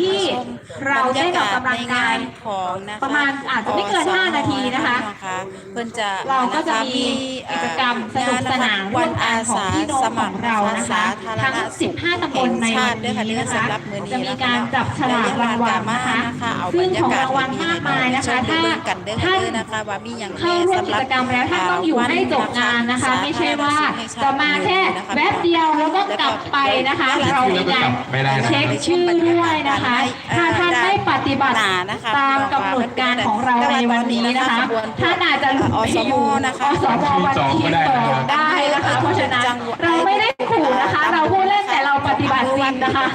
ที่เราได้ออกกำลังกายของนะคะประมาณอาจจะไม่เกินอส5นาทีนะคะเพิ่นจะเราก็จะนคมีกิจกรรมสนุกสนานวันร่วมกัอานของสาพี่น้องสขมัอคงรเรานะคะสาธารทั้งณสุข15ตำบลในแห่วังนชานี้ติด้วยนะค่ะคะเรื่องสำหรับมื้อนี้จะมีนะคะการจับฉลากรางวัลนะคะเอาบซึ่รงรขยาองกาศรางวัลมากมายนะคะให้ถ้าเบิ่งกันเด้อท่านเด้อนะคะว่ามีหยังเข้าร่วมกิจกรรมแล้วท่านต้องอยู่ให้จบงานนะคะ ไม่ใช่ว่าจะมาแค่แป๊บเดียวแล้วก็กลับไปนะคะ เรามีการไม่ได้นะเช็คชื่อด้วยนะคะถ้าท่านไม่ปฏิบัติหนานะคะตามกำหนดการของเราในวันนี้นะคะท่านอาจจะหลุดไปอยู่นะคะอสมวันที่สองได้นะคะเพราะฉะนั้นเราไม่ได้ขู่นะคะ เราพูดเล่นแต่เราปฏิบัติจริงนะคะ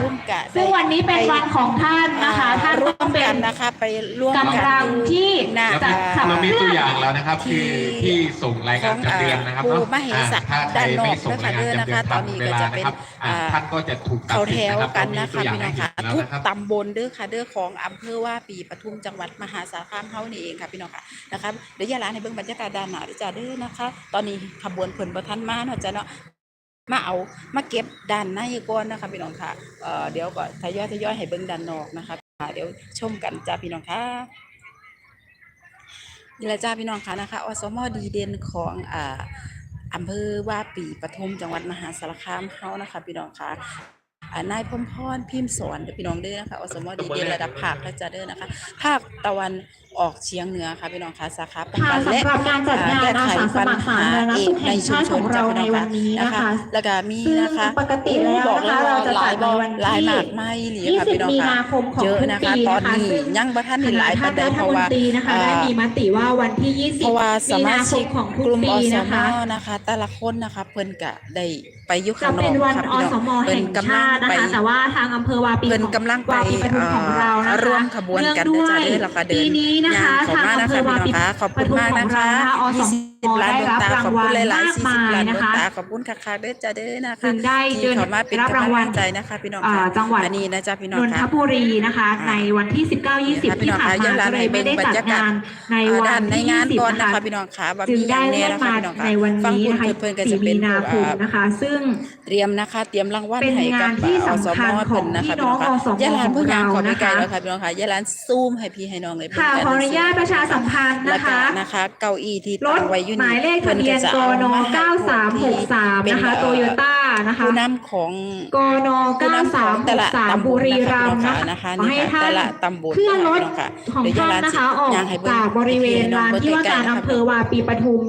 ซึ่งวันนี้เป็นวันของท่านนะคะท่านร่ต้วองมเป็ กันนนะคะไปร่วมกำลังที่นะจะขับเรามีเคลื่ตัวอนอย่างแล้วนะครับที่คือที่ส่งรายงานการเรียนนะครับครูเนาะมเหสักอ่าถ้าใครด้านนอกไม่ส่งรายงานนะคะการเรียนตอนนี้ตามเวลาก็จะเป็นนะครับอ่าอ่าท่านก็จะถูกตัดเขาสิแถทธิ์วนะครับกันเรามีนะตัวคะอย่างพี่น้ให้องเห็นค่ะแล้วทุกนะครับตำบลเด้อค่ะเด้อของอำเภอว่าปีปทุมจังหวัดมหาสารคามเฮานี่เองค่ะพี่น้องค่ะนะคะเดี๋ยวยาลาในเบื้องบรรยากาศด้านหน้าด้วยจ้าเด้อนะคะ ตอนนี้ขบวนเพิ่นบ่ทันมาเนาะจ้ะเนาะมาเอามาเก็บด้านในก่อนนะคะพี่น้องค่ะเอ่อเดี๋ยวก็ทยอยทยอยให้เบิ่งด้านนอกนะคะอ่า เดี๋ยวชมกันจ้าพี่น้องค่ะนี่แหละจ้าพี่น้องค่ะนะคะอสมอดีเด่นของอ่าอำเภอว่าปีปทุมจังหวัดมหาสารคามเฮานะคะ พี่น้องค่ะอ่านายพมพรพิมพ์สอนพี่น้องเด้อนะคะอสมอดีเด่นระดับภาคและจะเด้อนะคะ ภาคตะวันออกเฉียงเหนือค่ะพี่น้องค่ะสาขาป้องค่ะกันและสำหรับการจัดงานอาสาสมัครสาธารณสุขแห่งชาติของเราในวันนี้นะคะ แล้วก็มีนะคะซึ่งปกติแล้วบอกนะคะลยเราจะหลายจัดในวันที่หลายมากไม่หรือค่ะพี่น้อง20มีค่ะนาคมของเยอะทุกนะคะปีตอนนะคะนี้ซึ่ง ยังบ่ทันเห็นหลายประเด็นคเพณะราะว่ารัฐมนตรีนะคะได้มีมติว่าวันที่ เพราะว่าส20มีมานาคชิมกของทุกกลุ่มปีอสนะมคะ นะคะ แต่ละคนนะคะเพิ่นก็ได้ไปอยุคจะข้างนอเป็กนวันค่ะอพี่น้องสมเพิ่แห่นงกำลัชางตินะไป คะ แต่ว่าทางอำเภอวาปีเพิ่นของกำลังไปวาปีปทุมของเรานะคะร่วมขบวนกันเนื่องนะด้จ๊ะวยเด้อแล้วก็เดินปีนี้นะคะย่างเข้าทางมาอำนะเภคะอวาพี่ปีน้องคะขอบคุณมากขนะองเราคะนะคะอสม20ล้านได้ดวงรับตารางขอบวัคุณลหลายมากๆมาย40ล้านดนะวงคะตาขอบคุณค่ะๆเด้อจ้าเด้อนะคะถึงได้เดิที่นเข้ามาเป็นรับกำรางวัลัลงใจนะคะพี่น้องอ่าค่ะจังหวัดอันนี้นะจ๊ะพี่น้องนนทค่ะบุรีนะคะ ในวันที่ 19 20 ที่ผ่านมาก็เลยไม่ได้จัดงานในวัด้านนในที่งานก่อน20นะนะคะคะพี่น้องค่ะว่าจึงมีอได้ย่างแน่เลื่อนนะคะมาพี่น้องค่ะในวันฟังนี้คุณนะคะเพิ่นก็จะ4เป็มีนนาคผู้มอ่านะคะ ซึ่งเตรียมนะคะ เตรียมรางวัลเป็นให้กับงานที่อสสำคัญเพิ่นนะคะของพี่น้องพี่น้องค่ะอสมยายหลานผู้ยางขอไปไกลของเรานะคะแล้วค่ะพี่น้องค่ะยายหลานซูมให้พี่ให้น้องเลยเพิ่นค่ะกันขออนุญาตประชาสัมพันธ์แล้วนะก็คะนะคะ เก้าอี้ที่รตั้ถงไว้อยู่หมายเลขทะเบียนกน9363นะคะโตโยต้านะคะผู้นำของกนผู้นำของแต่ละ9363ตำบบุลรีนะคะรัมย์พี่น้องนะคะค่ะนะคะขอให้นี่ค่ะท่านแต่ละตำบลเคลื่อนรถนะคะของเดี๋ยวท่านยายหลานนะคะสิออกย่างให้เบิ่งจากบริเวณให้น้องลานเบิ่งที่ว่าใกล้การๆนะคะอำเภอวาปีปทุม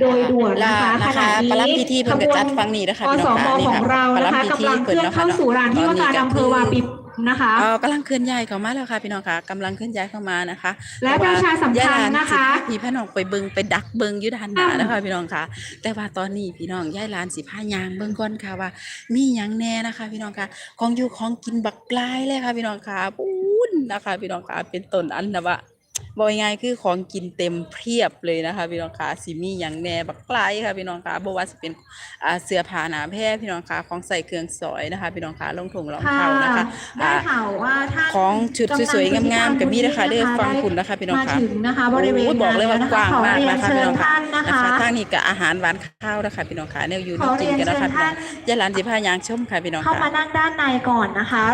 โดยด่วนนะคะและขณะนะคะนี้ประลัดพิธีเพิ่นก็จัดฟังนี่นะคะอพี่น้สองมค่ะนี่ขอค่ะงเราประลันะดคะพิธีกำลังเคลื่อนเพิ่นเข้าเนาะสู่ลานที่ว่าการอำเภอวาปี นะคะเอ่อกำลังเคลื่อนย้ายเข้ามาแล้วค่ะพี่น้องค่ะกำลังเคลื่อนย้ายเข้ามานะคะและประชาสัมพันธ์นะคะยายหลาสิพาพี่พี่น้องไปเบิงไปดักเบิงอยู่ด้านหน้านะคะพี่น้องค่ะ แต่ว่าตอนนี้พี่น้องยายหลานสิพายางเบิงก่อนค่ะว่า มีหยังแน่นะคะ พี่น้องค่ะของอยู่ของกินบักกลายเลยค่ะพี่น้องค่ะปูนนะคะ พี่น้องค่ะเป็นต้นอันนะว่า บอกง่ายๆคือของกินเต็มเพียบเลยนะคะพี่น้องค่ะสิมีหยังแน่บักกลายค่ะพี่น้องค่ะบ่ว่าสิเป็นอ่าเสื้อผ้าหนาแพร่พี่น้องค่ะของใส่เครื่องสอยนะคะ พี่น้องค่ะรองถุงรองค่ะเท้านะคะได้อ่าข่าวว่าท่านของชุดสวยๆงามๆกับมีนะคะเด้อฟังคุณนะคะพี่น้องมาค่ะถึงนะคะบริเวณโอ้ยบอกเลยว่ากว้างมากขอเรียนนะคะเชิพี่ญน้องค่ะท่านนะคะทางนี้ก็อาหารหวานข้าวนะคะพี่น้องค่ะแนวอยู่ขอน้ำกินกันนะคะเรีพี่ยนเชิญท่านน้องยายหลานสิพายางชมค่ะพี่น้องเข้ามาค่ะนั่งด้านในก่อนนะคะ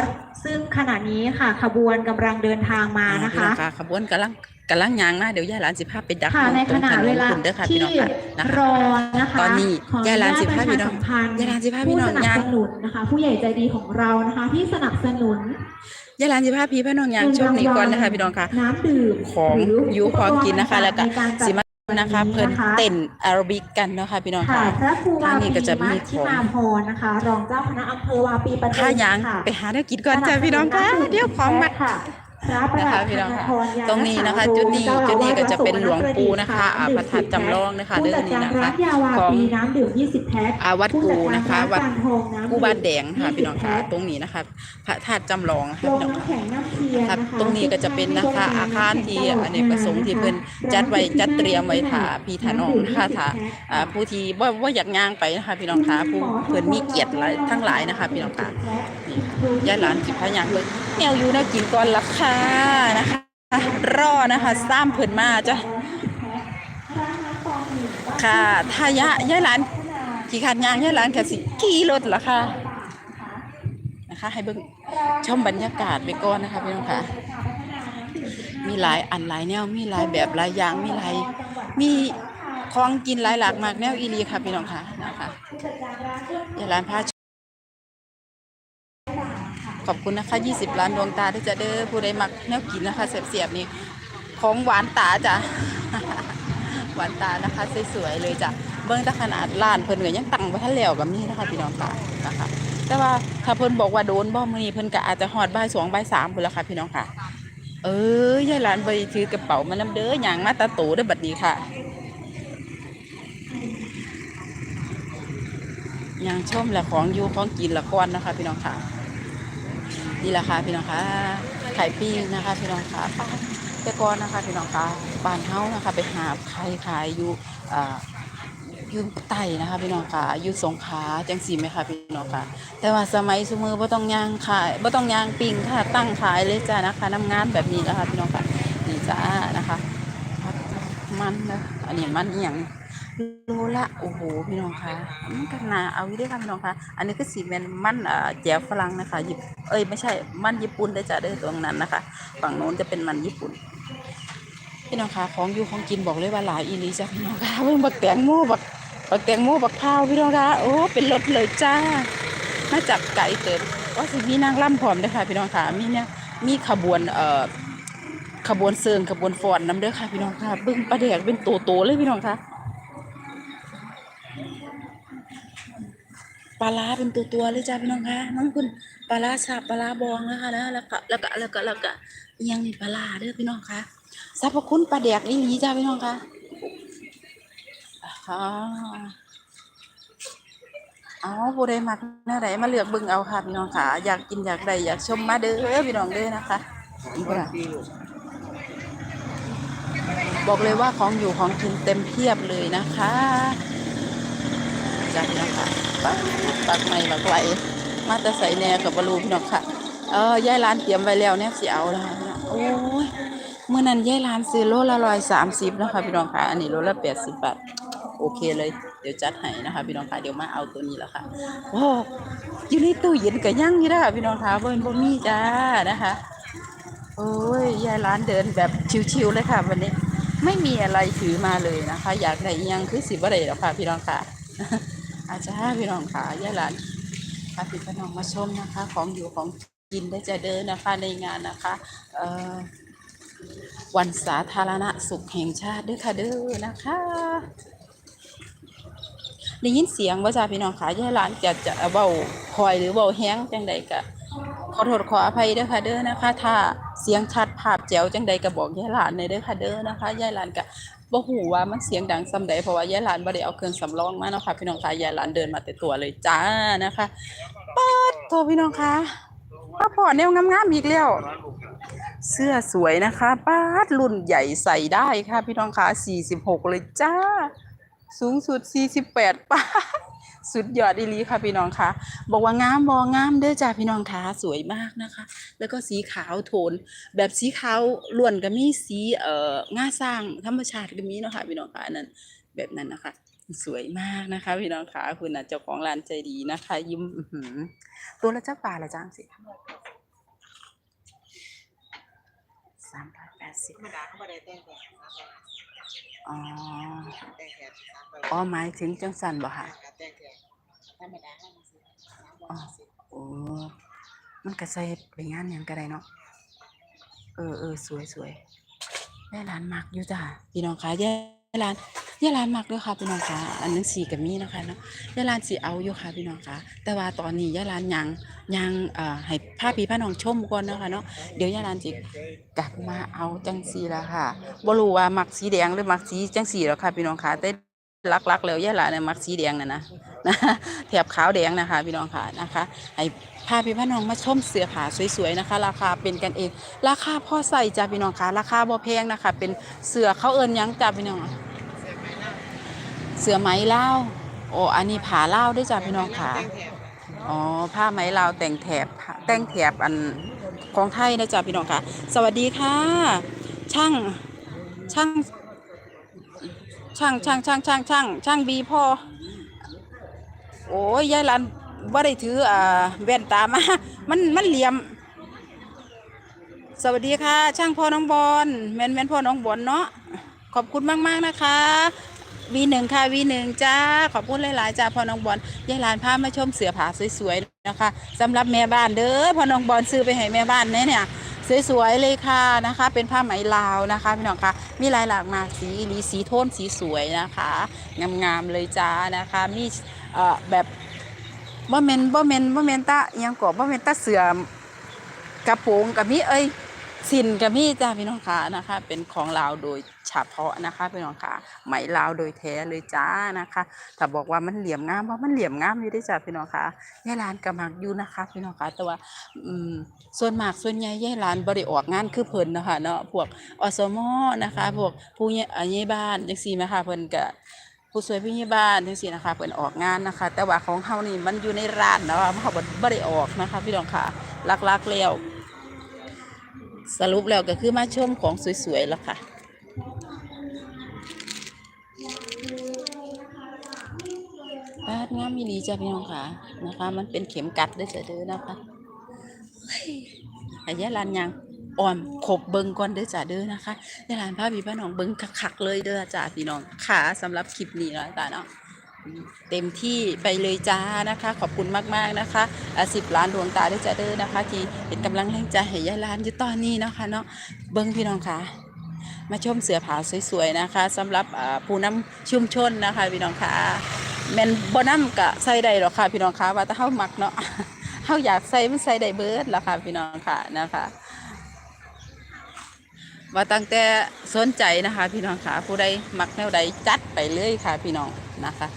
ซึ่งขณะนี้ค่ะขบวนกำลังเดินทางมาอ่านะพี่น้คะองค่ะขบวนกำลัง กำลังยางมาเดี๋ยวยายหลานสิพาไปดักค่ะในตขรงณะถนเวนลาคุณเด้อค่ะที่พี่น้องค่ะนะคะรอนะคะตอนนี้ขออนุยายหลานสิญพาพี่น้องประชสัมพัธ์ยายหลานสิพาพี่น้องผู้สย่างนับสนุนนะคะ ผู้ใหญ่ใจดีของเรานะคะ ที่สนับสนุนยายหลานสิพาพี่พี่น้องยางชมนี่ก่อนนะคะพี่น้องค่ะน้ำดื่มของหรือยู่ของกินนะคะ แล้วก็ในารจัดสิมานะคะเพิ่นนะคะเต้นแอโรบิกกันเนาะค่ะพี่น้องค่ะค่ะพระครูวาทางนี้ปีก็จะมีมัชขชิองมาพรนะคะ รองเจ้าคณะอำเภอวาปีปทุมถ้ายางค่ะไปหาได้กินก่อนจ้าพี่น้องค่ะเดี๋ยวพร้อมมาค่ะพระประห นะลัคะดพี่น้องค่ะธนาธรยาตรงนี้นะคะ จุดนี้จุดนี้ก็จะเป็นหลวงปู่นะคะอ่าพระธาตุจำลองนะคะเด้อนี่นะคะผู้จัดการร้านยาวาของปีน้ำดื่ม20แพ็คอ่าวัดกูนะคะ วัดผู้จัดการร้านปานทองน้ำกูบ้านแดงค่ะ20พี่น้องค่ะแพ็คตรงนี้นะคะ พระธาตุจำลองค่ะลงพี่น้องน้ำค่ะแข็งน้ำเทียนครับนะคะตรงนี้ก็จะเป็นนะคะอาคารที่อเนกประสงค์ที่เพิ่นจัดไว้จัดเตรียมไว้ถาพี่ถานองนะคะถาอ่าผู้ที่ว่าว่าอยากย่างไปนะคะพี่น้องค่ะผู้เพิ่นมีเกียรติหลายทั้งหลายนะคะ พี่น้องค่ะยายหลานสิพาย่างเลยแนวอยู่นะกินก่อนละค่ะานะคะรอนะคะซ้ำเพิ่นมาจ้ะค่ะถ้ายะยายหลานขี่ขันยางยายหลานก็สิขี่รถละค่ะนะคะ ให้เบิ่งชมบรรยากาศไปก่อนนะคะพี่น้องค่ะ มีหลายอันหลายแนวมีหลายแบบหลายอย่างมีหลายมีของกินหลายหลากมากแนวอีหลีค่ะพี่น้องค่ะนะคะย่าร้านผ้า ขอบคุณนะคะ 20 ล้านดวงตาที่จะเด้อผู้ใดมักแนวกินนะคะเสียบๆนี่ของหวานตาจ้ะหวานตานะคะสวยๆเลยจ้ะเบิ่งต่ขนาดร้านเพิ่นก็ยังตั้งไว้ทันแล้วกับนี่นะคะพี่น้องค่ะนะคะแต่ว่าถ้าเพิ่นบอกว่าโดนบ่มือนี้เพิ่นก็อาจจะฮอดใบสองใบสามพุ่นละค่ะพี่น้องค่ะ เอ้ยยายหลานไปถือกระเป๋ามานํเด้อหยังมาตาโตเด้บัดนี้ค่ะหยังชมและของอยู่ของกินละก่อนนะคะพี่น้องค่ะ นี่แหละค่ะพี่น้องค่ะไข่ปิ้งนะคะพี่น้องค่ะป้าแต่ก่อนนะคะพี่น้องค่ะบ้านเฮานะคะ ไปหาไข่ขายอยู่อ่ายืมไต่นะคะพี่น้องค่ะอยืมสงขาจังสีไหมคะพี่น้องค่ะ แต่ว่าสมัยสมือบ่ต้องย่างขายบ่ต้องย่างปิ่งค่ะ ตั้งขายเลยจ้านะคะน้ำงานแบบนี้นะคะพี่น้องค่ะนี่จ้านะคะ มันนะอันนี้มันอย่าง โลละโอ้โหพี่น้องคะมันกันนาเอาอยู่ด้วยค่ะพี่น้องคะอันนี้ก็สีเป็นมันเอ่อแจ่วฝรั่งนะคะญี่ปุ่นเอ้ยไม่ใช่มันญี่ปุ่นได้จ้าเด้อตรงนั้นนะคะ ฝั่งโน้นจะเป็นมันญี่ปุ่นพี่น้องคะของอยู่ของกินบอกเลยว่าหลายอีลีจ้ะพี่น้องคะเพิ่งบักแตงโมบักบักแตงโมบักข้าวพี่น้องคะโอ้เป็นรถเลยจ้ามาจับไก่เติมว่าสิมีนางร่ำพร้อมด้วยค่ะ พี่น้องคะมีเนี่ยมีขบวนเอ่อขบวนเซิงขบวนฟอนน้ำเด้อค่ะพี่น้องคะเบิ้งปลาแดกเป็นโตๆเลยพี่น้องคะ ปลาร้าเป็นตัวๆเลยจ้าพี่น้องคะน้องคุณปลาร้าสับปลาร้าบองนะคะนะแล้วก็แล้วก็แล้วก็แล้วก็ยังนี่ปลาร้าเด้อพี่น้องคะสรรพคุณปลาแดกอีหลีจ้าพี่น้องคะอ๋อเอาผู้ใดมักแนวไหนมาเลือกบิ่งเอาค่ะพี่น้องค่ะ อยากกินอยากได้อยากชมมาเด้อพี่น้องเด้อนะคะนี่พุ่นน่ะบอกเลยว่าของอยู่ของกินเต็มเพียบเลยนะคะ จ้าพี่น้องค่ะปักปักใหม่ปักไหลมาแต่ใส่แหน่กับบรูพี่น้องค่ะ เออยายร้านเตรียมไว้แล้วเนี่ยสิเอาแล้วค่ะองโอ้ยเมื่อนั้นยายร้านซื้อโลละร้อยสามสิบนะคะพี่น้องค่ะอันนี้โลละแปดสิบบาทโอเคเลยเดี๋ยวจัดให้นะคะพี่น้องค่ะเดี๋ยวมาเอาตัวนี้แล้วค่ะโอ้อยู่ในตู้เย็นก็ยังอยู่นะคะพี่น้องคะเบิ้นบ่มีจ้านะคะโอ้ยยายร้านเดินแบบชิวๆเลยค่ะ วันนี้ ไม่มีอะไรถือมาเลยนะคะ อยากได้ยังคือสิบ่ได้หรอกค่ะพี่น้องค่ะ อาจารย์พี่น้องค่ะยาหลานพาพี่พี่น้องมาชมนะคะ ของอยู่ของกินได้จะเดินนะคะในงานนะคะวันสาธารณสุขแห่งชาติด้วยค่ะเด้อนะคะได้ยินเสียงว่าจ้าพี่น้องค่ะยาหลานจะจะเบาคอยหรือเบาแห้งจังใดก็ ขอโทษขออภัยเด้อค่ะเด้อนะคะ ถ้าเสียงชัดภาพแจ๋วจังใดก็บอกยายหลานในเด้อค่ะเด้อนะคะยายหลานก็บ่ฮู้ว่ามันเสียงดังซำใดเพราะว่ายายหลานบ่ได้เอาเครื่องสำรองมาเนาะค่ะพี่น้องค่ะยายหลานเดินมาแต่ตัวเลยจ้านะคะป๊าดโทพี่น้องค่ะมาพอแนวงามๆอีกแล้วเสื้อสวยนะคะป้าดรุ่นใหญ่ใส่ได้ค่ะ พี่น้องคะ46 เลยจ้า สูงสุด 48ป้าด สุดยอดอีลีค่ะพี่น้องคะบอกว่างามบองามเด้อจ้าพี่น้องคะสวยมากนะคะ แล้วก็สีขาวโทน แบบสีขาวล้วนก็มีสีเอ่อง่าสร้างธรรมชาติก็มีเนาะค่ะพี่น้องคะอันนั้นแบบนั้นนะคะ สวยมากนะคะ พี่น้องคะคุณนะเจ้าของร้านใจดีนะคะ ยิ้มตัวละเจักบาละจ้างสิสามร้อยแปดสิบธรรมดาเขาไม่ได้แต่งแบบสามร้ อยอ๋อแต่แถบสามร้อยอ๋อหมายถึงจังสันบ่ค่ะแต่แบบธรรมดาห้าสิบสามร้อยห้าสิบโอ้ มันก็ใส่ไปงานหยังก็ได้เนาะ เออเออสวยสวยยายร้านมักอยู่จ้ะพี่น้องคะย ยาลานยาลานมักด้วยค่ะพี่น้องคะอันนึงสีกับมีนะคะเนาะยาลานสีเอาอยู่ค่ะพี่น้องคะแต่ว่าตอนนี้ยาลานยังยังเอ่อให้ผ้าพี่พาน้องชมก่อนนะคะเนาะเดี๋ยวยาลานจิกลับมาเอาจังสีแล้วค่ะบ่รู้ว่ามักสีแดงหรือมักสีจังสีแล้วค่ะพี่น้องคะแต่ ลักๆแล้วยายร้านเนี่ยมักสีแดงนะนะนะแถบขาวแดงนะคะ พี่น้องค่ะนะคะให้พาพี่พี่น้องมาชมเสื้อผ้าสวยๆนะคะ ราคาเป็นกันเอง ราคาพ่อใส่จ้าพี่น้องค่ะราคาบ่แพงนะคะ เป็นเสื้อเขาเอิญยังจ้าพี่น้องเสื้อไหมเล่าโอ้อันนี้ผ้าเล่าด้วยจ้าพี่น้องค่ะอ๋อผ้าไหมเลาแต่งแถบแต่งแถบอันของไทยนะจ๊ะพี่น้องค่ะ สวัสดีค่ะ ช่างช่าง ช่างช่างช่างช่างช่างช่างบีพอโอ้ยยายหลันบ่าได้ถืออ่าแว่นตามา มันมันเหลี่ยม สวัสดีค่ะ ช่างพ่อน้องบอลแม่นแม่นพ่อน้องบอลเนาะขอบคุณมากๆนะคะวีหนึ่งค่ะวีหนึ่งจ้าขอบคุณหลายๆจ้าพ่อน้องบอลยายหลานพามาชมเสือผาสวยๆนะคะสำหรับแม่บ้านเด้อพ่อน้องบอลซื้อไปให้แม่บ้านเนี่ยเนี่ย สวยๆเลยค่ะนะคะ เป็นผ้าไหมลาวนะคะพี่น้องคะมีลายหลากมาสีนี้สีโทนสีสวยนะคะงามๆเลยจ้านะคะนี่แบบบ่แมนบ่แมนบ่แมนตายังกอบบ่แมนตาเสือกระโปรงกับมีเอ้ย สินกับมีจ้าพี่น้องค่ะนะคะ เป็นของลาวโดยเฉพาะนะคะพี่น้องค่ะไหมลาวโดยแท้เลยจ้านะคะถ้าบอกว่ามันเหลี่ยมงามว่ามันเหลี่ยมงามอยู่ได้จ้าพี่น้องค่ะยายหลานกำลังอยู่นะคะพี่น้องค่ะแต่ว่าอืมส่วนมากส่วนใหญ่ยายหลานบริออกงานคือเพิ่นนะคะเนาะพวกอสมอนะคะ พวกผู้ใหญ่อ่าใหญ่บ้านจังซี่นะคะเพิ่นก็ผู้สวยผู้ใหญ่บ้านจังซี่นะคะเพิ่นออกงานนะคะ แต่ว่าของเฮานี่มันอยู่ในร้านเนาะเฮาบ่บ่ได้ออกนะคะ พี่น้องค่ะลักๆแล้ว สรุปแล้วก็คือมาชมของสวยๆแล้วค่ะ ปาดงามมีนีจ้ะพี่น้องค่ะนะคะ มันเป็นเข็มกัดได้อจ้ะเด้อนะคะเฮ้ยอายะลานยังอ่อมขบเบิงก่อนเด้อจ้ะเด้อนะคะยายลานพาพี่พี่น้องเบิงคักๆเลยเด้อจ้ะพี่น้องค่ะสำหรับคลิปนี้แล้วจ้ะเนาะ เต็มที่ไปเลยจ้านะคะ ขอบคุณมากๆนะคะสิบล้านดวงตาเด้อจ้ะเด้อนะคะ ที่เป็นกำลังแรงใจให้ยายล้านอยู่ตอนนี้นะคะเนาะเบิงพี่น้องค่ะ มาชมเสือผาสวยๆนะคะสำหรับผู้นำชุ่มชนนะคะพี่น้องค่ะแมนบ่นำกะใส่ได้หรอค่ะพี่น้องค่ะว่าแต่เฮามักเนาะเฮาอยากใส่มันใส่ได้เบิร์ดล่ะค่ะพี่น้องค่ะนะคะว่าตั้งแต่สนใจนะคะ พี่น้องค่ะผู้ใดมักแนวใดจัดไปเลยค่ะพี่น้องนะคะ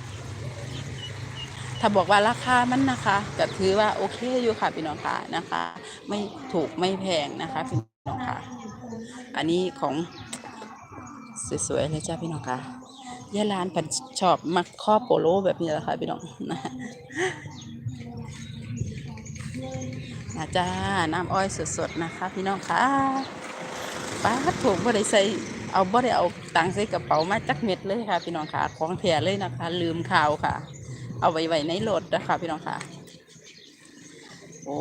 ถ้าบอกว่าราคามันนะคะก็ถือว่าโอเคอยู่ค่ะพี่น้องค่ะนะคะ ไม่ถูกไม่แพงนะคะพี่น้องค่ะ อันนี้ของสวยๆเลยจ้าพี่น้องค่ะยายร้านผันชอบมักข้อโปโลแบบนี้แหละค่ะพี่น้องนะนะจ้าน้ำอ้อยสดๆนะคะ พี่น้องค่ะป้าดถูกบ่ได้ใส่เอาบ่ได้เอาตังค์ใส่กระเป๋ามาจักเม็ดเลยค่ะ พี่น้องค่ะของแถเลยนะคะ ลืมข่าวค่ะ เอาไว้ไว้ในรถนะคะพี่น้องค่ะ โอ้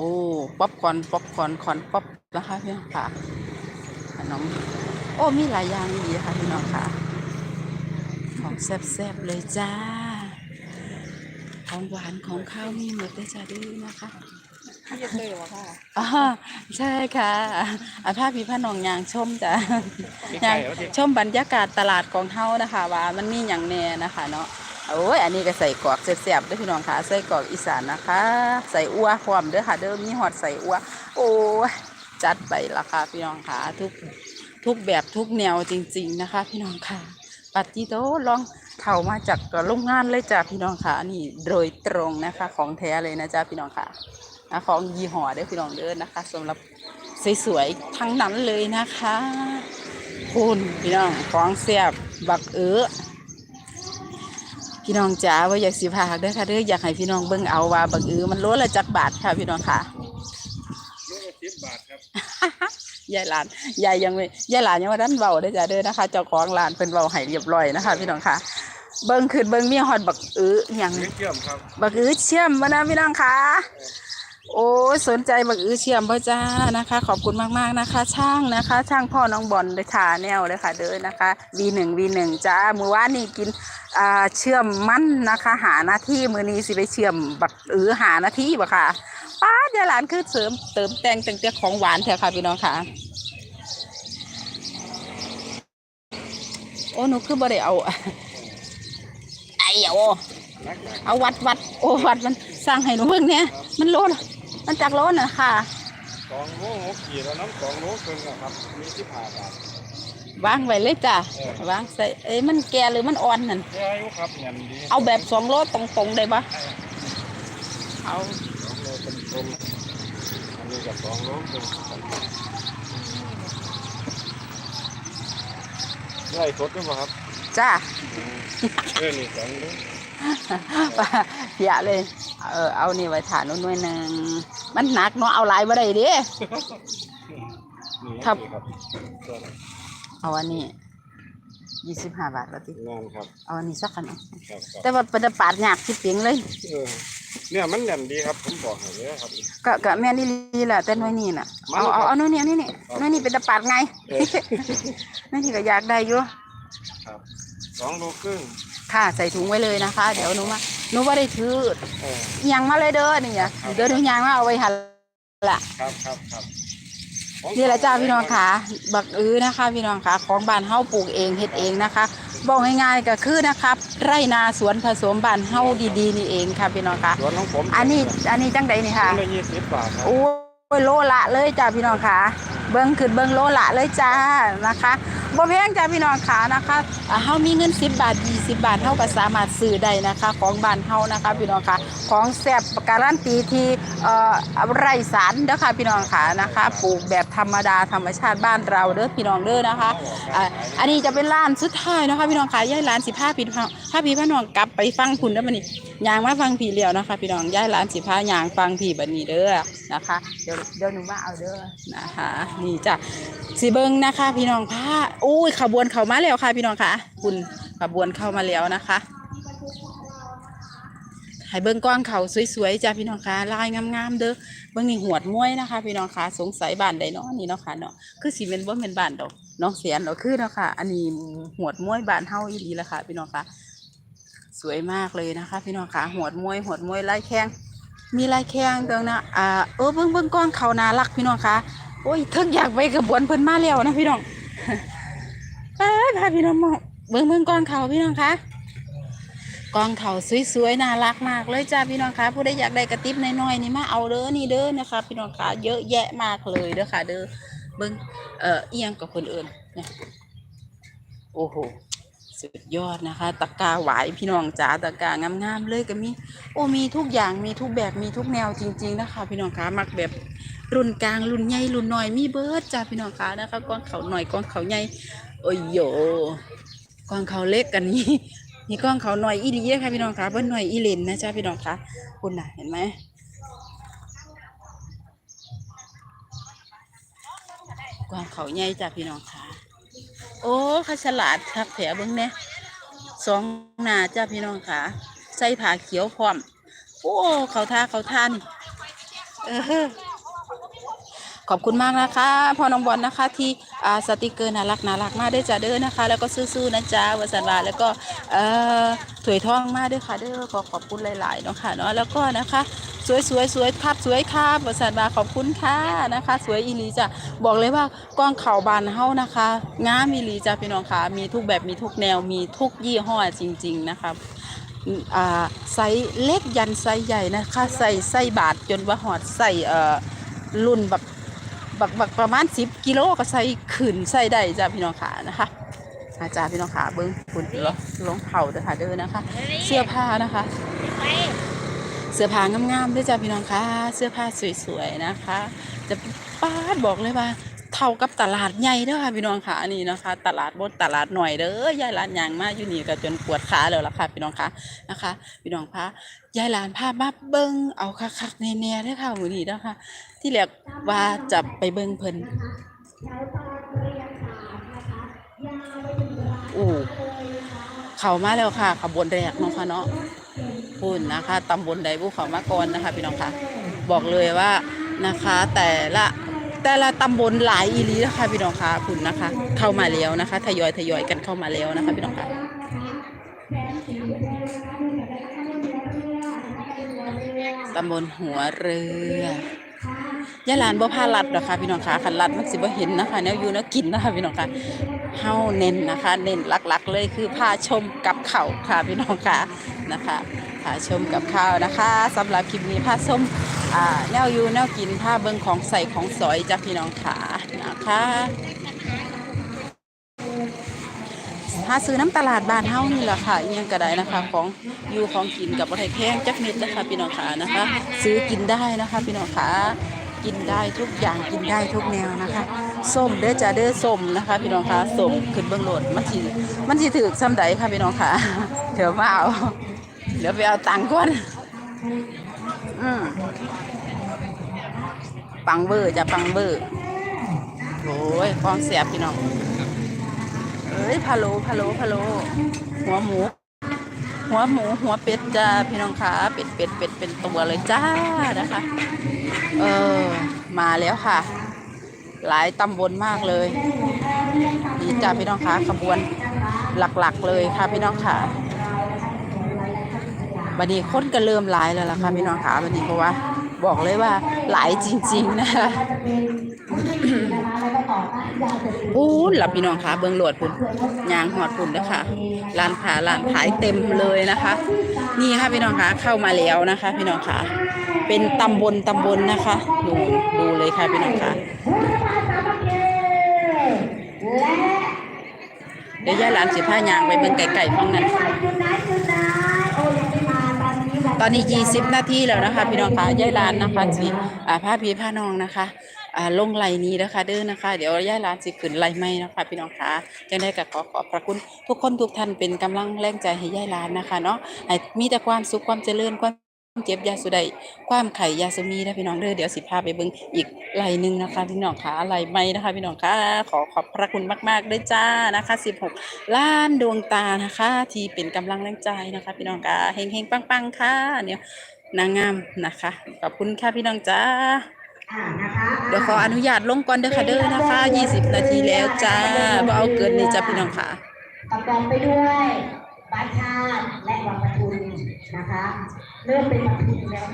ป๊อปคอร์นป๊อปคอร์นคอนป๊อปนะคะพี่น้องค่ะขนมโอ้มีหลายอย่างดีค่ะพี่น้องค่ะของแซ่บๆเลยจ้า ของหวานของข้าวมีหมดเลยจ้าดื้อนะคะพี่จะเคยวะค่ะอ๋อใช่ค่ะอาภาพพี่พ่อน้องยางชมจ้ะยางชมบรรยากาศตลาดของเฮานะคะ ว่ามันมีอย่างแน่นะคะเนาะ โอ้ยอันนี้ก็ใส่กอกแซ่บๆด้วยพี่น้องค่ะใส่กอกอีสานนะคะ ใส่อัวพร้อมเด้อค่ะเด้อมีหอดใส่อัวโอ้ยจัดไปละค่ะพี่น้องค่ะทุกทุกแบบทุกแนวจริง ๆนะคะ พี่น้องค่ะ ปัดจีโตลองเข้ามาจากโรงงานเลยจ้ะพี่น้องค่ะนี่โดยตรงนะคะ ของแท้เลยนะจ๊ะพี่น้องค่ะนะของยี่ห้อเด้อพี่น้องเด้อนะคะสำหรับสวยๆทั้งนั้นเลยนะคะ คุณพี่น้องของเสียบบักเอือ พี่น้องจ๋าว่าอยากสิพากเด้อค่ะเด้ออยากให้พี่น้องเบิ่งเอาว่าบักเอื้อมันโลละจักบาทค่ะพี่น้องค่ะยายหลานยายยังไม่ยายหลานยังว่าดันเบาได้อจ้ะเด้อนะคะ เจ้าของร้านเป็นเบาให้เรียบร้อยนะคะ พี่น้องค่ะ เบิ้งขึ้นเบิ้งมีฮอดบักอื้อหยังเชื่อมครับบักอื้อเชื่อมมานะพี่น้องค่ะ โอ้ยสนใจบักอื้อเชื่อมพ่อจ้านะคะ ขอบคุณมากๆนะคะ ช่างนะคะ ช่างพ่อน้องบอลเลยค่ะแนวเลยค่ะเด้อนะคะ V1 V1 จ้ามือว่านนี่กินอ่าเชื่อมมันนะคะ หาหน้าที่มือนี้สิไปเชื่อมบักอื้อหาหน้าที่บ่ค่ะป้าดยายหลานคือเสริมเติมแต่งแต่งแต่ของหวานเถอะค่ะพี่น้องค่ะโอ้หนูคือบ่ได้เอาไอ้โอเอาวัดวัดโอ้วัดมันสร้างให้หนูเพิ่งเนี่ยมันโลน มันจากโลนน่ะค่ะสองโลหกขีดแล้วน้ำสองโลเกินนะครับมีที่ผ่าบาท วางไว้เลยจ้ะวางใส่เอ้ยมันแก่หรือมันอ่อนนั่นแค่อายุครับเงินดีเอาแบบสองโลตรงๆได้ปะเอาสองโลเป็นตรงอันนี้กับสองโลเป็นไล่ทดด้วยป่ะครับจ้าเออนี่สองโล เพียเลย เออเอานี่ไว้ฐานนู้นหน่วยหนึ่งมันหนักเนาะเอาหลายบ่ได้เดินี่ครับนี่ครับตัวนั้นเอาอันนี้ยี่สิบห้าบาทละติงานครับเอาอันนี้สักขนมครับครับแต่ว่าเป็นปาดยากที่เปียงเลย เออเนี่ยมันแน่นดีครับผมบอกให้เลยครับ ก็ก็แม่นอี่ลีแหละแต่หน้อยนี่น่ะมันเอาเอาครับเอาหน้อยนี่นี่นี่หน้อยนี่เป็นตะปาดไงเออ หน้อยนี่ก็อยากได้อยู่ครับ สองโลครึ่งค่ะใส่ถุงไว้เลยนะคะ เดี๋ยวหนูมาหนูว่าได้ถือเอออิหยังมาเลยเด้อนี่อะเดี๋ยวหนูยางมาเอาไว้หันละครับครับครับของนี่แหละจ้าพี่น้องค่ะบักอื้อนะคะ พี่น้องค่ะ ของบ้านเฮาปลูกเองเฮ็ดเองนะคะ บอกง่ายๆก็คือนะครับไร่นาสวนผสมบ้านเฮาดีๆนี่เองค่ะพี่น้องค่ะ สวนของผมอันนี้อันนี้จังใดนี่ค่ะอันละยี่สิบบาทครับ โอ้ยโลละเลยจ้าพี่น้องค่ะ เบิ้งขึ้นเบิ้งโลละเลยจ้านะคะ บ่แพงจ้าพี่น้องค่ะนะคะอ่าเฮามีเงิน 10 บาท 20 บาทเฮาก็สามารถซื้อได้นะคะ ของบ้านเฮานะคะพี่น้องค่ะของแซ่บการันตีที่เอ่อไร่สารเด้อค่ะพี่น้องค่ะนะคะปลูกแบบธรรมดาธรรมชาติบ้านเราเด้อพี่น้องเด้อนะคะอ่าอันนี้จะเป็นร้านสุดท้ายนะคะพี่น้องค่ะย่ายร้าน15ปีถ้าพี่พี่น้องกลับไปฟังคุณเด้อบัดนี้ยางมาฟังผีเลี้ยวนะคะ พี่น้องย้ายร้านสิพายางฟังผีบันนี้เด้อนะคะ เดี๋ยวเดี๋ยวหนูมาเอาเด้อนะคะนี่จ้ะสีเบิงนะคะ พี่น้องพาอุ้ยขบวนเข้ามาแล้วค่ะ พี่น้องค่ะ คุณขบวนเข้ามาแล้วนะคะ ให้เบิ้งก้องเขาสวยๆจ้ะพี่น้องคะลายงามๆเด้อเบิ้งนี่หวดม้วยนะคะ พี่น้องคะสงสัยบ้านใดเนาะนี่เนาะค่ะเนาะคือสีเป็นว่าเป็นบ้านดอกน้องเสียนดอกคือเนาะค่ะ อันนี้หวดม้วยบ้านเฮาอีหลีละค่ะ พี่น้องคะสวยมากเลยนะคะ พี่น้องคะหวดมวยหวดมวยไล่แข้งมีไล่แข้งตรงนะอ่าเออเบิ้งเบิ้งก้องเขาน่ารักพี่น้องคะโอ้ยทึกอยากไปกระบวนเพิ่นมาแล้วนะพี่น้องเอ้ยพาพี่น้องมาเบิ้งเบิ้งก้องเขาพี่น้องคะ กองเขาสวยๆน่ารักมากเลยจ้าพี่น้องคะผู้ใดอยากได้กระติบน้อยๆนี่มาเอาเด้อนี่เด้อนะคะ พี่น้องคะเยอะแยะมากเลยเด้อค่ะ เด้อเบิ้งเอ่อเอียงกับคนอื่นเนี่ยโอ้โหสุดยอดนะคะตะกร้าหวายพี่น้องจ๋าตะกร้างามๆเลยก็มีโอ้มีทุกอย่างมีทุกแบบมีทุกแนวจริง ๆ นะคะ พี่น้องคะมักแบบรุ่นกลางรุ่นใหญ่รุ่นน้อยมีเบิร์ดจ้าพี่น้องคะนะคะกอนเขาหน่อยกอนเขาใหญ่โอ้ยโยกอนเขาเล็กกันนี้ นี่ก้อนเขาหน่อยอีดีนะคะพี่น้องคะเบิ้ลหน่อยอีเลนนะจ้าพี่น้องคะคุณน่ะเห็นไหมก้อนเขาใหญ่จ้าพี่น้องคะโอ้ข้าฉลาดทักแผลเบิ้งเนี่ยสองหนาจ้าพี่น้องคะใส่ผ้าเขียวพร้อม โอ้เขาท่าเขาท่านี่เออ ขอบคุณมากนะคะพ่อน้องบอลนะคะ ที่สติกเกอร์น่ารักน่ารักมากด้วยจ้าเด้อนะคะ แล้วก็สู้ๆนะจ๊ะวสันวาแล้วก็เออถวยทองมากด้วยค่ะเด้อขอขอบคุณหลายๆเนาะค่ะเนาะแล้วก็นะคะสวยสวยสวยครับสวยครับวสันวาขอบคุณค่ะนะคะ สวยอีลีจ้ะบอกเลยว่ากล้องเข่าบานเฮานะคะงามอีลีจ้ะพี่น้องค่ะมีทุกแบบมีทุกแนวมีทุกยี่ห้อจริง ๆนะคะอ่าไซส์เล็กยันไซส์ใหญ่นะคะใส่ไส้บาทจนว่าหอดใส่รุ่นแบัก บักบักประมาณ 10 กิโลก็ใส่ขืนใส่ได้จ้าพี่น้องขานะคะอาจารย์พี่น้องขาเบิ้งคุณเหรอรองเท้าเด้อค่ะเด้อนะคะ เสื้อผ้านะคะ เสื้อผ้างามๆด้วยจ้าพี่น้องค่ะเสื้อผ้าสวยๆนะคะ จะป้าดบอกเลยว่า เท่ากับตลาดใหญ่เด้อค่ะพี่น้องค่ะอันนี้นะคะ ตลาดบดตลาดหน่อยเด้อยายร้านยางมาอยู่นี่ก็จนปวดขาแล้วล่ะค่ะพี่น้องค่ะนะคะ พี่น้องคะยายหลานพามาเบิ้งเอาคักๆแน่ๆเด้อค่ะมื้อนี้เด้อค่ะ ที่แรกว่าจะไปเบิ้งเพิ่นอู้เข้ามาแล้วค่ะขบวนแรกเนาะค่ะเนาะพูนนะคะตำบลใดบุเขามาก่อนนะคะ พี่น้องคะบอกเลยว่านะคะ แต่ละ แต่ละตำบลหลายอีลีนะคะพี่น้องคะคุณนะคะ เข้ามาแล้วนะคะทยอยทยอยกันเข้ามาแล้วนะคะพี่น้องคะตำบลหัวเรือยายหลานบ่พาลัดหรอกค่ะพี่น้องคะคันลัดมันสิบ่เห็นนะคะแนวอยู่แนวกินนะคะพี่น้องคะเฮาเน้นนะคะ เน้นหลักๆเลยคือพาชมกับเขาค่ะพี่น้องคะนะคะ พาชมกับข้าวนะคะสำหรับคลิปนี้พาชมอ่าแนวอยู่แนวกินพาเบิ่งของใส่ของสอยจ้ะพี่น้องค่ะนะคะหาซื้อน้ำตลาดบ้านเฮานี่แหละค่ะอิหยังก็ได้นะคะ ของอยู่ของกินกับบ่ไทยแพงจักเม็ดนะคะพี่น้องค่ะนะคะ ซื้อกินได้นะคะพี่น้องค่ะกินได้ทุกอย่างกินได้ทุกแนวนะคะส้มเด้อจ้าเด้อส้มนะคะ พี่น้องค่ะส้มขึ้นเบื้องโหลดมันสิมันสิถือซ้ำใดค่ะพี่น้องค่ะเดี๋ยวมาเอา เดี๋ยวไปเอาตังค์ก่อนอืมปังเบอร์จะปังเบอร์โอ้ยฟองเสียบพี่น้องเอ้ยพะโลพะโลพะโล หัวหมู หัวหมู หัวเป็ดจ้าพี่น้องคะเป็ดเป็ดเป็ดเป็นตัวเลยจ้านะคะ เออ มาแล้วค่ะ หลายตำบลมากเลยนี่จ้าพี่น้องคะขบวนหลักๆเลยค่ะพี่น้องค่ะ บัดนี้คนก็เริ่มหลายแล้วล่ะค่ะพี่น้องค่ะบัดนี้เพราะว่าบอกเลยว่าหลายจริง ๆ นะคะอู้หลับพี่น้องค่ะเบิ้งโหลดพุ่นยางหอดพุ่นนะคะร้านค้าร้านขายเต็มเลยนะคะ นี่ค่ะพี่น้องค่ะเข้ามาแล้วนะคะ พี่น้องค่ะเป็นตำบลตำบลนะคะดูดูเลยค่ะพี่น้องค่ะเดี๋ยวย่าหลานสิผ้ายางไปเบิ่งไก่ๆฟังนั้น ตอนนี้20นาทีแล้วนะคะ พี่น้องคะย่ายร้านนะคะสิอ่าผ้าพีผ้าน้องนะคะอ่าลงไหลนี้นะคะเด้อนะคะ เดี๋ยวย่ายร้านสิขึ้นไหลไม่นะคะ พี่น้องคะจังได้ก็ขอขอบพระคุณทุกคนทุกท่านเป็นกำลังแรงใจให้ย่ายร้านนะคะเนาะให้มีแต่ความสุขความเจริญความ เจ็บยาสุใดความไข่ยาสมีนะพี่น้องเด้อเดี๋ยวสิพาไปเบิ่งอีกไหลหนึ่งนะคะพี่น้องคะไหลไม่นะคะ พี่น้องคะขอขอบพระคุณมากๆด้วยจ้านะคะ 16 ล้านดวงตานะคะ ที่เป็นกำลังแรงใจนะคะ พี่น้องคะเฮงๆปังๆค่ะเนี่ยนางงามนะคะขอบคุณค่ะพี่น้องจ้าเดี๋ยวขออนุญาตลงก่อนเด้อค่ะเด้อนะคะ 20 นาทีแล้วจ้าบ่เอาเกินนี่จ้าพี่น้องค่ะประกอบไปด้วย บ้านชาติและวังปทุมนะคะ เริ่มเป็นปทุมแล้ว